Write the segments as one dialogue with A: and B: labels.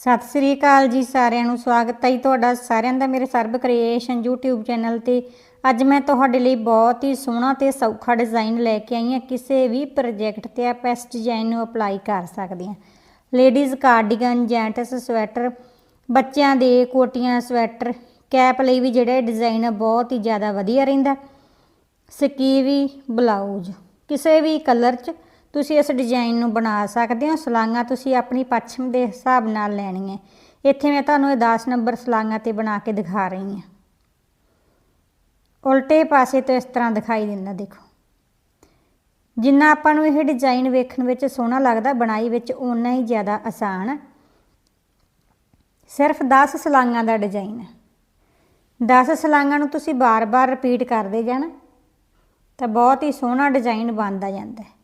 A: ਸਤਿ ਸ੍ਰੀ ਅਕਾਲ ਜੀ ਸਾਰਿਆਂ ਨੂੰ, ਸਵਾਗਤ ਹੈ ਜੀ ਤੁਹਾਡਾ ਸਾਰਿਆਂ ਦਾ ਮੇਰੇ ਸਰਬ ਕ੍ਰੀਏਸ਼ਨ YouTube ਚੈਨਲ ਤੇ। ਅੱਜ ਮੈਂ ਤੁਹਾਡੇ ਲਈ ਬਹੁਤ ਹੀ ਸੋਹਣਾ ਤੇ ਸੌਖਾ ਡਿਜ਼ਾਈਨ ਲੈ ਕੇ ਆਈ ਹਾਂ। ਕਿਸੇ ਵੀ ਪ੍ਰੋਜੈਕਟ ਤੇ ਆਪਾਂ ਇਸ ਡਿਜ਼ਾਈਨ ਨੂੰ ਅਪਲਾਈ ਕਰ ਸਕਦੇ ਹਾਂ। ਲੇਡੀਜ਼ ਕਾਰਡੀਗਨ ਜੈਂਟਸ ਸਵੈਟਰ ਬੱਚਿਆਂ ਦੇ ਕੋਟੀਆਂ ਸਵੈਟਰ ਕੈਪ ਲਈ ਵੀ ਜਿਹੜਾ ਡਿਜ਼ਾਈਨ ਹੈ ਬਹੁਤ ਹੀ ਜ਼ਿਆਦਾ ਵਧੀਆ ਰਹਿੰਦਾ। ਸਕੀਵੀ ਬਲਾਊਜ਼ ਕਿਸੇ ਵੀ ਕਲਰ 'ਚ ਤੁਸੀਂ ਇਸ ਡਿਜ਼ਾਈਨ ਨੂੰ ਬਣਾ ਸਕਦੇ ਹੋ ਸਲਾਈਆਂ ਤੁਸੀਂ ਆਪਣੀ ਪੱਛਮ ਦੇ ਹਿਸਾਬ ਨਾਲ ਲੈਣੀਆਂ। ਇੱਥੇ ਮੈਂ ਤੁਹਾਨੂੰ ਇਹ 10 ਨੰਬਰ ਸਲਾਈਆਂ ਤੇ ਬਣਾ ਕੇ ਦਿਖਾ ਰਹੀ ਹਾਂ। ਉਲਟੇ ਪਾਸੇ ਤੋਂ ਇਸ ਤਰ੍ਹਾਂ ਦਿਖਾਈ ਦਿੰਦਾ, ਦੇਖੋ। ਜਿੰਨਾ ਆਪਾਂ ਨੂੰ ਇਹ ਡਿਜ਼ਾਈਨ ਵੇਖਣ ਵਿੱਚ ਸੋਹਣਾ ਲੱਗਦਾ, ਬਣਾਈ ਵਿੱਚ ਓਨਾ ਹੀ ਜ਼ਿਆਦਾ ਆਸਾਨ ਸਿਰਫ 10 ਸਲਾਈਆਂ ਦਾ ਡਿਜ਼ਾਈਨ ਹੈ 10 ਸਲਾਈਆਂ ਨੂੰ ਤੁਸੀਂ ਬਾਰ-ਬਾਰ ਰਿਪੀਟ ਕਰਦੇ ਜਾਣਾ, ਤਾਂ ਬਹੁਤ ਹੀ ਸੋਹਣਾ ਡਿਜ਼ਾਈਨ ਬਣਦਾ ਜਾਂਦਾ। ਹੈ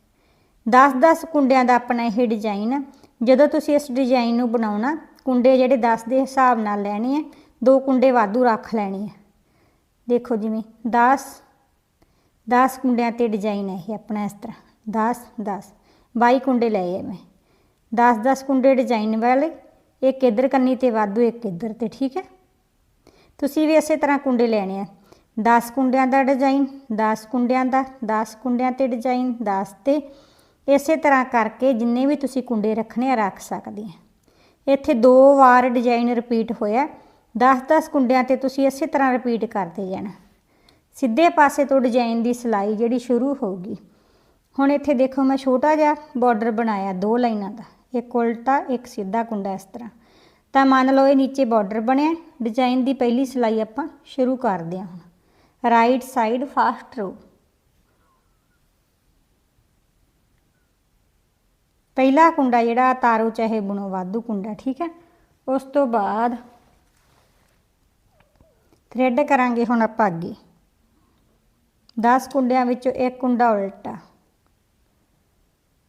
A: 10-10 ਕੁੰਡਿਆਂ ਦਾ ਆਪਣਾ ਇਹ ਡਿਜ਼ਾਈਨ ਹੈ ਜਦੋਂ ਤੁਸੀਂ ਇਸ ਡਿਜ਼ਾਈਨ ਨੂੰ ਬਣਾਉਣਾ, ਕੁੰਡੇ ਜਿਹੜੇ 10 ਦੇ ਹਿਸਾਬ ਨਾਲ ਲੈਣੇ ਆ, ਦੋ ਕੁੰਡੇ ਵਾਧੂ ਰੱਖ ਲੈਣੇ ਆ। ਦੇਖੋ ਜਿਵੇਂ 10 10 ਕੁੰਡਿਆਂ ਤੇ ਡਿਜ਼ਾਈਨ ਹੈ ਇਹ ਆਪਣਾ ਇਸ ਤਰ੍ਹਾਂ। 10 10 22 ਕੁੰਡੇ ਲਏ ਆ ਮੈਂ। 10 10 ਕੁੰਡੇ ਡਿਜ਼ਾਈਨ ਵਾਲੇ, ਇੱਕ ਇਧਰ ਕੰਨੀ ਤੇ ਵਾਧੂ, ਇੱਕ ਇਧਰ ਤੇ, ਠੀਕ ਹੈ? ਤੁਸੀਂ ਵੀ ਇਸੇ ਤਰ੍ਹਾਂ ਕੁੰਡੇ ਲੈਣੇ ਆ। 10 ਕੁੰਡਿਆਂ ਦਾ ਡਿਜ਼ਾਈਨ 10 ਕੁੰਡਿਆਂ ਦਾ 10 ਕੁੰਡਿਆਂ ਤੇ ਡਿਜ਼ਾਈਨ 10 ਤੇ ਇਸੇ ਤਰ੍ਹਾਂ ਕਰਕੇ ਜਿੰਨੇ ਵੀ ਤੁਸੀਂ ਕੁੰਡੇ ਰੱਖਣੇ ਆ, ਰੱਖ ਸਕਦੇ ਆ। ਇੱਥੇ ਦੋ ਵਾਰ ਡਿਜ਼ਾਈਨ ਰਿਪੀਟ ਹੋਇਆ। 10-10 ਕੁੰਡਿਆਂ ਤੇ ਤੁਸੀਂ ਇਸੇ ਤਰ੍ਹਾਂ ਰਿਪੀਟ ਕਰਦੇ ਜਾਣਾ। ਸਿੱਧੇ ਪਾਸੇ ਤੋਂ ਡਿਜ਼ਾਈਨ ਦੀ ਸਿਲਾਈ ਜਿਹੜੀ ਸ਼ੁਰੂ ਹੋਊਗੀ। ਹੁਣ ਇੱਥੇ ਦੇਖੋ ਮੈਂ ਛੋਟਾ ਜਿਹਾ ਬਾਰਡਰ ਬਣਾਇਆ ਦੋ ਲਾਈਨਾਂ ਦਾ। ਇੱਕ ਉਲਟਾ, ਇੱਕ ਸਿੱਧਾ ਕੁੰਡਾ ਇਸ ਤਰ੍ਹਾਂ। ਤਾਂ ਮੰਨ ਲਓ ਇਹ ਨੀਚੇ ਬਾਰਡਰ ਬਣਿਆ। ਡਿਜ਼ਾਈਨ ਦੀ ਪਹਿਲੀ ਸਿਲਾਈ ਆਪਾਂ ਸ਼ੁਰੂ ਕਰਦੇ ਹਾਂ ਹੁਣ। ਰਾਈਟ ਸਾਈਡ ਫਾਸਟ ਰੋ ਪਹਿਲਾ ਕੁੰਡਾ ਜਿਹੜਾ ਤਾਰੋ ਚਾਹੇ ਬੁਣੋ, ਵਾਧੂ ਕੁੰਡਾ, ਠੀਕ ਹੈ? ਉਸ ਤੋਂ ਬਾਅਦ ਥ੍ਰੈਡ ਕਰਾਂਗੇ ਹੁਣ ਆਪਾਂ ਅੱਗੇ। 10 ਕੁੰਡਿਆਂ ਵਿੱਚੋਂ ਇੱਕ ਕੁੰਡਾ ਉਲਟਾ।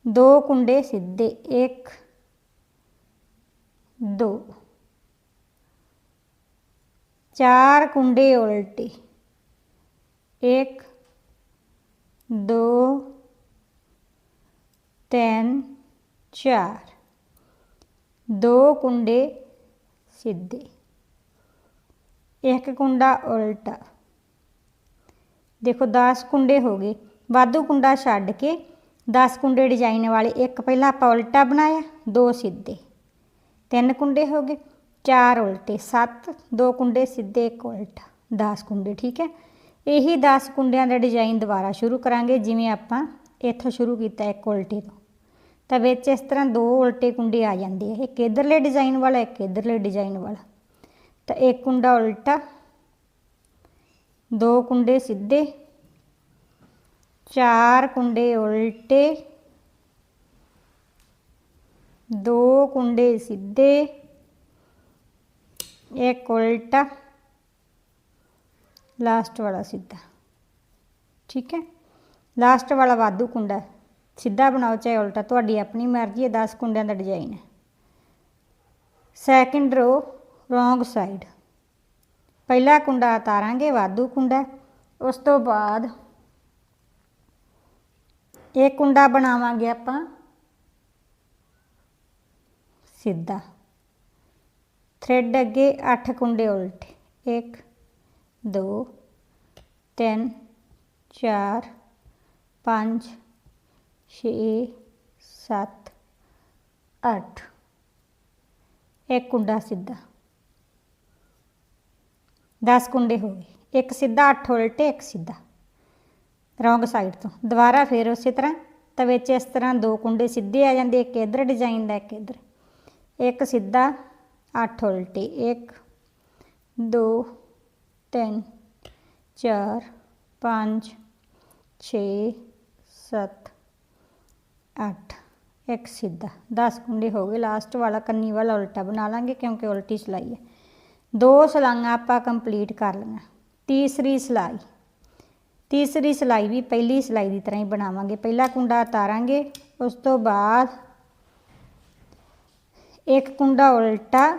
A: ਦੋ ਕੁੰਡੇ ਸਿੱਧੇ, ਇੱਕ, ਦੋ। ਚਾਰ ਕੁੰਡੇ ਉਲਟੇ। ਇੱਕ, ਦੋ, ਤਿੰਨ ਚਾਰ। ਦੋ ਕੁੰਡੇ ਸਿੱਧੇ। ਇੱਕ ਕੁੰਡਾ ਉਲਟਾ। ਦੇਖੋ 10 ਕੁੰਡੇ ਹੋ ਗਏ। ਵਾਧੂ ਕੁੰਡਾ ਛੱਡ ਕੇ 10 ਕੁੰਡੇ ਡਿਜ਼ਾਈਨ ਵਾਲੇ, ਇੱਕ ਪਹਿਲਾਂ ਆਪਾਂ ਉਲਟਾ ਬਣਾਇਆ, ਦੋ ਸਿੱਧੇ। ਤਿੰਨ ਕੁੰਡੇ ਹੋ ਗਏ, ਚਾਰ ਉਲਟੇ, ਸੱਤ, ਦੋ ਕੁੰਡੇ ਸਿੱਧੇ, ਇੱਕ ਉਲਟਾ। 10 ਕੁੰਡੇ, ਠੀਕ ਹੈ? ਇਹੀ 10 ਕੁੰਡਿਆਂ ਦਾ ਡਿਜ਼ਾਈਨ ਦੁਬਾਰਾ ਸ਼ੁਰੂ ਕਰਾਂਗੇ, ਜਿਵੇਂ ਆਪਾਂ ਇੱਥੋਂ ਸ਼ੁਰੂ ਕੀਤਾ, ਇੱਕ ਉਲਟੇ ਤੋਂ। ਤਾਂ ਵਿੱਚ ਇਸ ਤਰ੍ਹਾਂ ਦੋ ਉਲਟੇ ਕੁੰਡੇ ਆ ਜਾਂਦੇ ਆ। ਇੱਕ ਇਧਰਲੇ ਡਿਜ਼ਾਈਨ ਵਾਲਾ, ਇੱਕ ਇਧਰਲੇ ਡਿਜ਼ਾਈਨ ਵਾਲਾ। ਤਾਂ ਇੱਕ ਕੁੰਡਾ ਉਲਟਾ, ਦੋ ਕੁੰਡੇ ਸਿੱਧੇ, ਚਾਰ ਕੁੰਡੇ ਉਲਟੇ, ਦੋ ਕੁੰਡੇ ਸਿੱਧੇ, ਇੱਕ ਉਲਟਾ ਲਾਸਟ ਵਾਲਾ ਸਿੱਧਾ। ਠੀਕ ਹੈ? ਲਾਸਟ ਵਾਲਾ ਵਾਧੂ ਕੁੰਡਾ। ਸਿੱਧਾ ਬਣਾਓ ਚਾਹੇ ਉਲਟਾ, ਤੁਹਾਡੀ ਆਪਣੀ ਮਰਜ਼ੀ ਹੈ 10 ਕੁੰਡਿਆਂ ਦਾ ਡਿਜ਼ਾਈਨ ਹੈ। ਸੈਕਿੰਡ ਰੋ ਰੋਂਗ ਸਾਈਡ ਪਹਿਲਾ ਕੁੰਡਾ ਉਤਾਰਾਂਗੇ, ਵਾਧੂ ਕੁੰਡਾ ਉਸ ਤੋਂ ਬਾਅਦ ਇਹ ਕੁੰਡਾ ਬਣਾਵਾਂਗੇ ਆਪਾਂ ਸਿੱਧਾ। ਥ੍ਰੈਡ ਅੱਗੇ 8 ਕੁੰਡੇ ਉਲਟੇ। 1 2 3 4 5 6 7 8 ਇੱਕ ਕੁੰਡਾ ਸਿੱਧਾ। 10 ਕੁੰਡੇ ਹੋ ਗਏ। ਇੱਕ ਸਿੱਧਾ 8 ਉਲਟੇ, ਇੱਕ ਸਿੱਧਾ। ਰੌਂਗ ਸਾਈਡ ਤੋਂ। ਦੁਬਾਰਾ ਫੇਰ ਉਸੇ ਤਰ੍ਹਾਂ। ਤਾਂ ਵਿੱਚ ਇਸ ਤਰ੍ਹਾਂ ਦੋ ਕੁੰਡੇ ਸਿੱਧੇ ਆ ਜਾਂਦੇ। ਇੱਕ ਇਧਰ ਡਿਜ਼ਾਈਨ ਦਾ, ਇੱਕ ਇਧਰ। ਇੱਕ ਸਿੱਧਾ 8 ਉਲਟੇ। 1 2 3 4 5 6 7 8 ਇੱਕ ਸਿੱਧਾ। 10 ਕੁੰਡੇ ਹੋ ਗਏ ਲਾਸਟ ਵਾਲਾ ਕੰਨੀ ਵਾਲਾ ਉਲਟਾ ਬਣਾ ਲਾਂਗੇ ਕਿਉਂਕਿ ਉਲਟੀ ਸਿਲਾਈ ਹੈ। ਦੋ ਸਲਾਈਆਂ ਆਪਾਂ ਕੰਪਲੀਟ ਕਰ ਲਈਆਂ। ਤੀਸਰੀ ਸਿਲਾਈ। ਤੀਸਰੀ ਸਿਲਾਈ ਵੀ ਪਹਿਲੀ ਸਿਲਾਈ ਦੀ ਤਰ੍ਹਾਂ ਹੀ ਬਣਾਵਾਂਗੇ। ਪਹਿਲਾ ਕੁੰਡਾ ਉਤਾਰਾਂਗੇ, ਉਸ ਤੋਂ ਬਾਅਦ ਇੱਕ ਕੁੰਡਾ ਉਲਟਾ।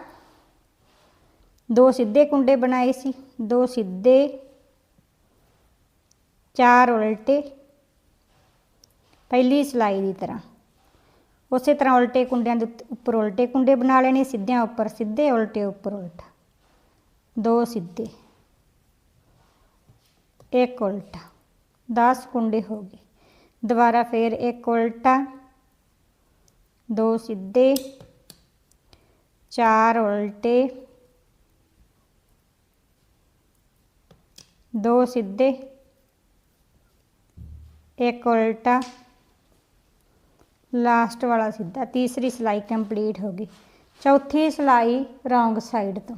A: ਦੋ ਸਿੱਧੇ ਕੁੰਡੇ ਬਣਾਏ ਸੀ। ਦੋ ਸਿੱਧੇ, ਚਾਰ ਉਲਟੇ। ਪਹਿਲੀ ਸਿਲਾਈ ਦੀ ਤਰ੍ਹਾਂ। ਉਸੇ ਤਰ੍ਹਾਂ ਉਲਟੇ ਕੁੰਡਿਆਂ ਦੇ ਉੱਤੇ- ਉੱਪਰ ਉਲਟੇ ਕੁੰਡੇ ਬਣਾ ਲੈਣੇ, ਸਿੱਧਿਆਂ ਉੱਪਰ ਸਿੱਧੇ, ਉਲਟੇ ਉੱਪਰ ਉਲਟਾ। ਦੋ ਸਿੱਧੇ। ਇੱਕ ਉਲਟਾ। 10 ਕੁੰਡੇ ਹੋ ਗਏ। ਦੁਬਾਰਾ ਫੇਰ ਇੱਕ ਉਲਟਾ। ਦੋ ਸਿੱਧੇ। ਚਾਰ ਉਲਟੇ। ਦੋ ਸਿੱਧੇ। ਇੱਕ ਉਲਟਾ। ਲਾਸਟ ਵਾਲਾ ਸਿੱਧਾ, ਤੀਸਰੀ ਸਿਲਾਈ ਕੰਪਲੀਟ ਹੋ ਗਈ। ਚੌਥੀ ਸਿਲਾਈ ਰੋਂਗ ਸਾਈਡ ਤੋਂ।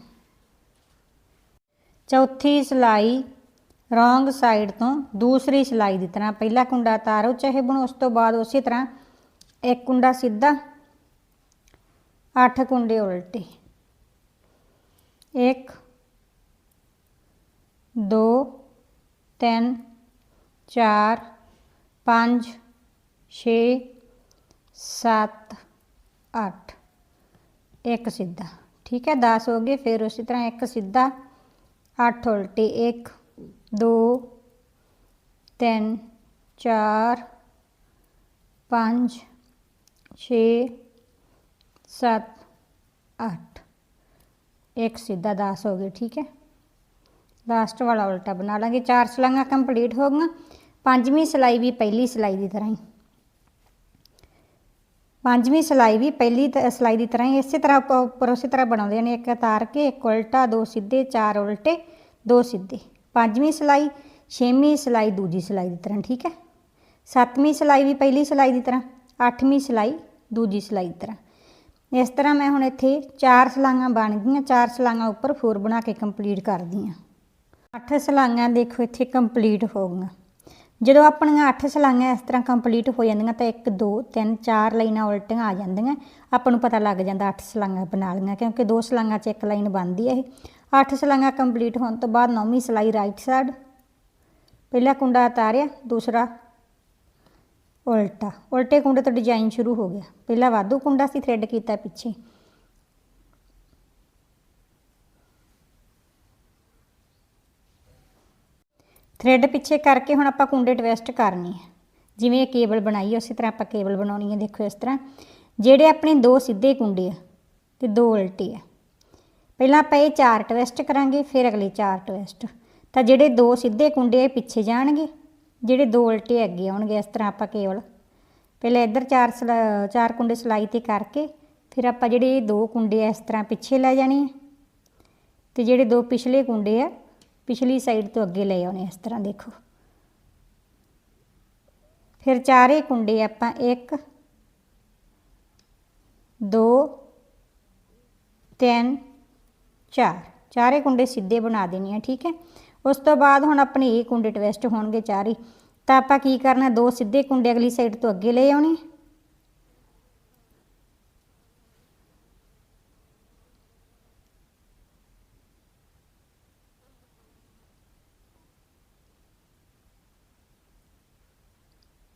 A: ਚੌਥੀ ਸਿਲਾਈ ਰੋਂਗ ਸਾਈਡ ਤੋਂ ਦੂਸਰੀ ਸਿਲਾਈ ਦੀ ਤਰ੍ਹਾਂ, ਪਹਿਲਾ ਕੁੰਡਾ ਤਾਰੋ ਚਾਹੇ ਬਣੋ, ਉਸ ਤੋਂ ਬਾਅਦ ਉਸੇ ਤਰ੍ਹਾਂ ਇੱਕ ਕੁੰਡਾ ਸਿੱਧਾ, ਅੱਠ ਕੁੰਡੇ ਉਲਟੇ। ਇੱਕ, ਦੋ, ਤਿੰਨ, ਚਾਰ, ਪੰਜ, ਛੇ ਸੱਤ, ਅੱਠ, ਇੱਕ ਸਿੱਧਾ। ਠੀਕ ਹੈ 10 ਹੋ ਗਏ, ਫਿਰ ਉਸੇ ਤਰ੍ਹਾਂ ਇੱਕ ਸਿੱਧਾ, ਅੱਠ ਉਲਟੇ ਇੱਕ, ਦੋ, ਤਿੰਨ, ਚਾਰ, ਪੰਜ, ਛੇ, ਸੱਤ, ਅੱਠ। ਇੱਕ ਸਿੱਧਾ 10 ਹੋ ਗਏ, ਠੀਕ ਹੈ। ਲਾਸਟ ਵਾਲਾ ਉਲਟਾ ਬਣਾ ਲਾਂਗੇ। ਚਾਰ ਸਲਾਈਆਂ ਕੰਪਲੀਟ ਹੋ ਗਈਆਂ। ਪੰਜਵੀਂ ਸਿਲਾਈ ਵੀ ਪਹਿਲੀ ਸਿਲਾਈ ਦੀ ਤਰ੍ਹਾਂ ਹੀ। ਪੰਜਵੀਂ ਸਿਲਾਈ ਵੀ ਪਹਿਲੀ ਤ- ਸਿਲਾਈ ਦੀ ਤਰ੍ਹਾਂ ਹੀ, ਇਸੇ ਤਰ੍ਹਾਂ ਆਪਾਂ ਉੱਪਰ ਉਸੇ ਤਰ੍ਹਾਂ ਬਣਾਉਂਦੇ ਨੇ, ਇੱਕ ਤਾਰ ਕੇ, ਇੱਕ ਉਲਟਾ, ਦੋ ਸਿੱਧੇ, ਚਾਰ ਉਲਟੇ, ਦੋ ਸਿੱਧੇ। ਪੰਜਵੀਂ ਸਿਲਾਈ, ਛੇਵੀਂ ਸਿਲਾਈ, ਦੂਜੀ ਸਿਲਾਈ ਦੀ ਤਰ੍ਹਾਂ, ਠੀਕ ਹੈ? ਸੱਤਵੀਂ ਸਿਲਾਈ ਵੀ ਪਹਿਲੀ ਸਿਲਾਈ ਦੀ ਤਰ੍ਹਾਂ, ਅੱਠਵੀਂ ਸਿਲਾਈ, ਦੂਜੀ ਸਿਲਾਈ ਦੀ ਤਰ੍ਹਾਂ। ਇਸ ਤਰ੍ਹਾਂ ਮੈਂ ਹੁਣ ਇੱਥੇ ਚਾਰ ਸਲਾਈਆਂ ਬਣ ਗਈਆਂ, ਚਾਰ ਸਲਾਈਆਂ ਉੱਪਰ ਫੋਰ ਬਣਾ ਕੇ ਕੰਪਲੀਟ ਕਰਦੀ ਹਾਂ। ਅੱਠ ਸਲਾਈਆਂ ਦੇਖੋ, ਇੱਥੇ ਕੰਪਲੀਟ ਹੋ ਗਈਆਂ। ਜਦੋਂ ਆਪਣੀਆਂ ਅੱਠ ਸਲਾਈਆਂ ਇਸ ਤਰ੍ਹਾਂ ਕੰਪਲੀਟ ਹੋ ਜਾਂਦੀਆਂ ਤਾਂ 1 2 3 4 ਲਾਈਨਾਂ ਉਲਟੀਆਂ ਆ ਜਾਂਦੀਆਂ। ਆਪਾਂ ਨੂੰ ਪਤਾ ਲੱਗ ਜਾਂਦਾ ਅੱਠ ਸਲਾਈਆਂ ਬਣਾ ਲਈਆਂ, ਕਿਉਂਕਿ ਦੋ ਸਲਾਈਆਂ 'ਚ ਇੱਕ ਲਾਈਨ ਬਣਦੀ ਹੈ ਇਹ। ਅੱਠ ਸਲਾਈਆਂ ਕੰਪਲੀਟ ਹੋਣ ਤੋਂ ਬਾਅਦ ਨੌਵੀਂ ਸਲਾਈ ਰਾਈਟ ਸਾਈਡ ਪਹਿਲਾ ਕੁੰਡਾ ਉਤਾਰਿਆ, ਦੂਸਰਾ ਉਲਟਾ। ਉਲਟੇ ਕੁੰਡੇ ਤੋਂ ਡਿਜ਼ਾਈਨ ਸ਼ੁਰੂ ਹੋ ਗਿਆ। ਪਹਿਲਾ ਵਾਧੂ ਕੁੰਡਾ ਸੀ ਥ੍ਰੈਡ ਕੀਤਾ ਪਿੱਛੇ। ਥ੍ਰੈਡ ਪਿੱਛੇ ਕਰਕੇ ਹੁਣ ਆਪਾਂ ਕੁੰਡੇ ਟਵਿਸਟ ਕਰਨੀ ਹੈ। ਜਿਵੇਂ ਇਹ ਕੇਬਲ ਬਣਾਈ ਹੈ ਉਸੇ ਤਰ੍ਹਾਂ ਆਪਾਂ ਕੇਬਲ ਬਣਾਉਣੀ ਹੈ, ਦੇਖੋ ਇਸ ਤਰ੍ਹਾਂ। ਜਿਹੜੇ ਆਪਣੇ ਦੋ ਸਿੱਧੇ ਕੁੰਡੇ ਆ ਤੇ ਦੋ ਉਲਟੇ ਆ। ਪਹਿਲਾਂ ਆਪਾਂ ਇਹ ਚਾਰ ਟਵਿਸਟ ਕਰਾਂਗੇ, ਫਿਰ ਅਗਲੇ ਚਾਰ ਟਵਿਸਟ ਤਾਂ ਜਿਹੜੇ ਦੋ ਸਿੱਧੇ ਕੁੰਡੇ ਇਹ ਪਿੱਛੇ ਜਾਣਗੇ। ਜਿਹੜੇ ਦੋ ਉਲਟੇ ਅੱਗੇ ਆਉਣਗੇ, ਇਸ ਤਰ੍ਹਾਂ ਆਪਾਂ ਕੇਵਲ ਪਹਿਲਾਂ ਇੱਧਰ ਚਾਰ ਸਲਾ- ਚਾਰ ਕੁੰਡੇ ਸਲਾਈ ਤੇ ਕਰਕੇ, ਫਿਰ ਆਪਾਂ ਜਿਹੜੇ ਇਹ ਦੋ ਕੁੰਡੇ ਆ, ਇਸ ਤਰ੍ਹਾਂ ਪਿੱਛੇ ਲੈ ਜਾਣੇ ਆ। ਤੇ ਜਿਹੜੇ ਦੋ ਪਿਛਲੇ ਕੁੰਡੇ ਆ ਪਿਛਲੀ ਸਾਈਡ ਤੋਂ ਅੱਗੇ ਲੈ ਆਉਣੇ ਇਸ ਤਰ੍ਹਾਂ ਦੇਖੋ। ਫਿਰ ਚਾਰੇ ਕੁੰਡੇ ਆਪਾਂ 1 2 3 4 ਚਾਰੇ ਕੁੰਡੇ ਸਿੱਧੇ ਬਣਾ ਦੇਣੇ ਆ, ਠੀਕ ਹੈ? ਉਸ ਤੋਂ ਬਾਅਦ ਹੁਣ ਆਪਣੇ ਇਹ ਕੁੰਡੇ ਟਵਿਸਟ ਹੋਣਗੇ ਚਾਰੇ। ਤਾਂ ਆਪਾਂ ਕੀ ਕਰਨਾ, ਦੋ ਸਿੱਧੇ ਕੁੰਡੇ ਅਗਲੀ ਸਾਈਡ ਤੋਂ ਅੱਗੇ ਲੈ ਆਉਣੇ।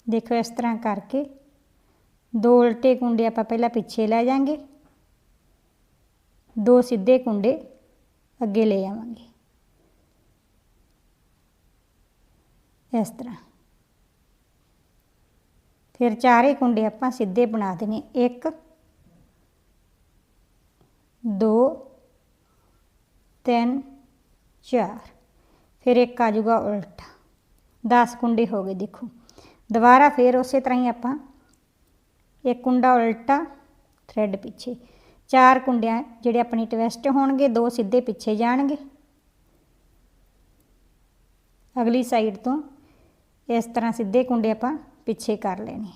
A: ਦੇਖੋ ਇਸ ਤਰ੍ਹਾਂ ਕਰਕੇ ਦੋ ਉਲਟੇ ਕੁੰਡੇ ਆਪਾਂ ਪਹਿਲਾਂ ਪਿੱਛੇ ਲੈ ਜਾਾਂਗੇ। ਦੋ ਸਿੱਧੇ ਕੁੰਡੇ ਅੱਗੇ ਲੈ ਆਵਾਂਗੇ। ਇਸ ਤਰ੍ਹਾਂ। ਫਿਰ ਚਾਰੇ ਕੁੰਡੇ ਆਪਾਂ ਸਿੱਧੇ ਬਣਾ ਦੇਣੇ। 1 2 3 4 ਫਿਰ ਇੱਕ ਆ ਜਾਊਗਾ ਉਲਟਾ। 10 ਕੁੰਡੇ ਹੋ ਗਏ ਦੇਖੋ। ਦੁਬਾਰਾ ਫਿਰ ਉਸੇ ਤਰ੍ਹਾਂ ਹੀ ਆਪਾਂ ਇੱਕ ਕੁੰਡਾ ਉਲਟਾ ਥ੍ਰੈਡ ਪਿੱਛੇ, ਚਾਰ ਕੁੰਡਿਆਂ ਜਿਹੜੇ ਆਪਣੀ ਟਵੈਸਟ ਹੋਣਗੇ, ਦੋ ਸਿੱਧੇ ਪਿੱਛੇ ਜਾਣਗੇ। ਅਗਲੀ ਸਾਈਡ ਤੋਂ ਇਸ ਤਰ੍ਹਾਂ ਸਿੱਧੇ ਕੁੰਡੇ ਆਪਾਂ ਪਿੱਛੇ ਕਰ ਲੈਣੇ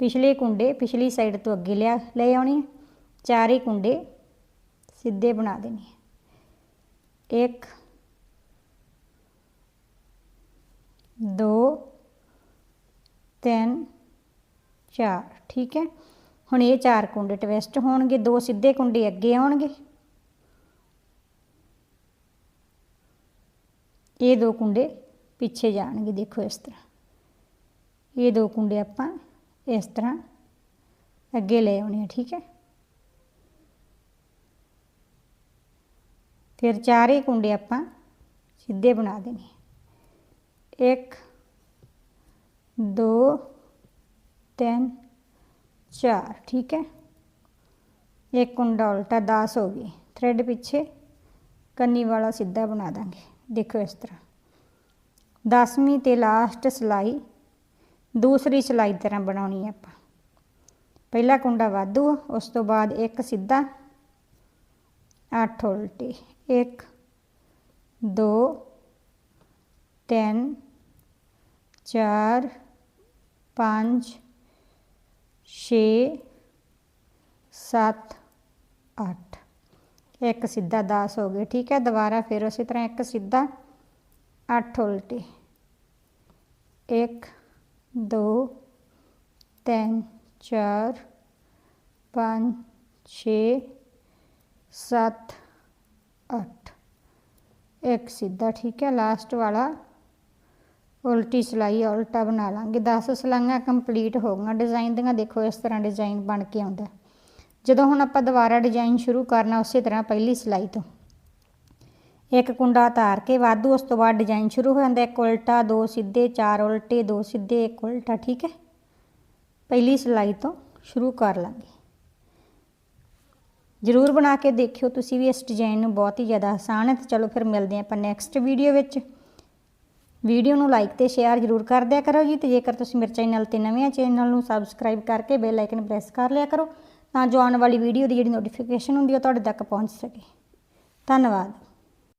A: ਪਿਛਲੇ ਕੁੰਡੇ ਪਿਛਲੀ ਸਾਈਡ ਤੋਂ ਅੱਗੇ ਲਿਆ, ਲੈ ਆਉਣੇ ਚਾਰ ਹੀ ਕੁੰਡੇ ਸਿੱਧੇ ਬਣਾ ਦੇਣੇ ਇੱਕ, ਦੋ 3 4 ਠੀਕ ਹੈ? ਹੁਣ ਇਹ ਚਾਰ ਕੁੰਡੇ ਟਵਿਸਟ ਹੋਣਗੇ, ਦੋ ਸਿੱਧੇ ਕੁੰਡੇ ਅੱਗੇ ਆਉਣਗੇ। ਇਹ ਦੋ ਕੁੰਡੇ ਪਿੱਛੇ ਜਾਣਗੇ, ਦੇਖੋ ਇਸ ਤਰ੍ਹਾਂ। ਇਹ ਦੋ ਕੁੰਡੇ ਆਪਾਂ ਇਸ ਤਰ੍ਹਾਂ ਅੱਗੇ ਲੈ ਆਉਣੇ ਆ, ਠੀਕ ਹੈ? ਫਿਰ ਚਾਰੇ ਕੁੰਡੇ ਆਪਾਂ ਸਿੱਧੇ ਬਣਾ ਦੇਣੇ 1 दो, तीन, चार, ठीक है? एक कुंडा उल्टा दास हो गई। थ्रेड पीछे, कन्नी वाला सीधा बना देंगे। देखो इस तरह। ਦਸਵੀਂ ਤੇ ਲਾਸਟ ਸਲਾਈ ਦੂਸਰੀ ਸਲਾਈ ਤਰ੍ਹਾਂ ਬਣਾਉਣੀ ਹੈ ਆਪਾਂ ਪਹਿਲਾ ਕੁੰਡਾ ਵਾਧੂ ਉਸ ਤੋਂ ਬਾਅਦ ਇੱਕ ਸਿੱਧਾ 8 ਉਲਟੇ 1 2 3 4 5 6 7 8 ਇੱਕ ਸਿੱਧਾ 10 ਹੋ ਗਏ ਠੀਕ ਹੈ ਦੁਬਾਰਾ ਫਿਰ ਉਸੇ ਤਰ੍ਹਾਂ ਇੱਕ ਸਿੱਧਾ 8 ਉਲਟੇ 1 2 3 4 5 6 7 8 ਇੱਕ ਸਿੱਧਾ ਠੀਕ ਹੈ ਲਾਸਟ ਵਾਲਾ ਉਲਟੀ ਸਲਾਈ ਉਲਟਾ ਬਣਾ ਲਾਂਗੇ। 10 ਸਲਾਈਆਂ ਕੰਪਲੀਟ ਹੋ ਗਈਆਂ। ਡਿਜ਼ਾਈਨ ਦੀਆਂ ਦੇਖੋ, ਇਸ ਤਰ੍ਹਾਂ ਡਿਜ਼ਾਈਨ ਬਣ ਕੇ ਆਉਂਦਾ। ਜਦੋਂ ਹੁਣ ਆਪਾਂ ਦੁਬਾਰਾ ਡਿਜ਼ਾਈਨ ਸ਼ੁਰੂ ਕਰਨਾ, ਉਸੇ ਤਰ੍ਹਾਂ ਪਹਿਲੀ ਸਲਾਈ ਤੋਂ। ਇੱਕ ਕੁੰਡਾ ਉਤਾਰ ਕੇ ਵਾਧੂ, ਉਸ ਤੋਂ ਬਾਅਦ ਡਿਜ਼ਾਈਨ ਸ਼ੁਰੂ ਹੋ ਜਾਂਦਾ। ਇੱਕ ਉਲਟਾ, ਦੋ ਸਿੱਧੇ, ਚਾਰ ਉਲਟੇ, ਦੋ ਸਿੱਧੇ, ਇੱਕ ਉਲਟਾ, ਠੀਕ ਹੈ? ਪਹਿਲੀ ਸਲਾਈ ਤੋਂ ਸ਼ੁਰੂ ਕਰ ਲਾਂਗੇ। ਜ਼ਰੂਰ ਬਣਾ ਕੇ ਦੇਖਿਓ। ਤੁਸੀਂ ਵੀ ਇਸ ਡਿਜ਼ਾਈਨ ਨੂੰ ਬਹੁਤ ਹੀ ਜ਼ਿਆਦਾ ਆਸਾਨ ਹੈ। ਤੇ ਚਲੋ ਫਿਰ ਮਿਲਦੇ ਹਾਂ ਆਪਾਂ ਨੈਕਸਟ ਵੀਡੀਓ ਵਿੱਚ। ਵੀਡੀਓ ਨੂੰ ਲਾਈਕ ਤੇ ਸ਼ੇਅਰ ਜ਼ਰੂਰ ਕਰ ਦਿਆ ਕਰੋ ਜੀ ਤੇ ਜੇਕਰ ਤੁਸੀਂ ਮੇਰੇ ਚੈਨਲ ਤੇ ਨਵੇਂ ਆ ਚੈਨਲ ਨੂੰ ਸਬਸਕ੍ਰਾਈਬ ਕਰਕੇ ਬੈਲ ਆਈਕਨ ਪ੍ਰੈਸ ਕਰ ਲਿਆ ਕਰੋ ਤਾਂ ਜੋ ਆਉਣ ਵਾਲੀ ਵੀਡੀਓ ਦੀ ਜਿਹੜੀ ਨੋਟੀਫਿਕੇਸ਼ਨ ਹੁੰਦੀ ਹੈ ਉਹ ਤੁਹਾਡੇ ਤੱਕ ਪਹੁੰਚ ਸਕੇ। ਧੰਨਵਾਦ।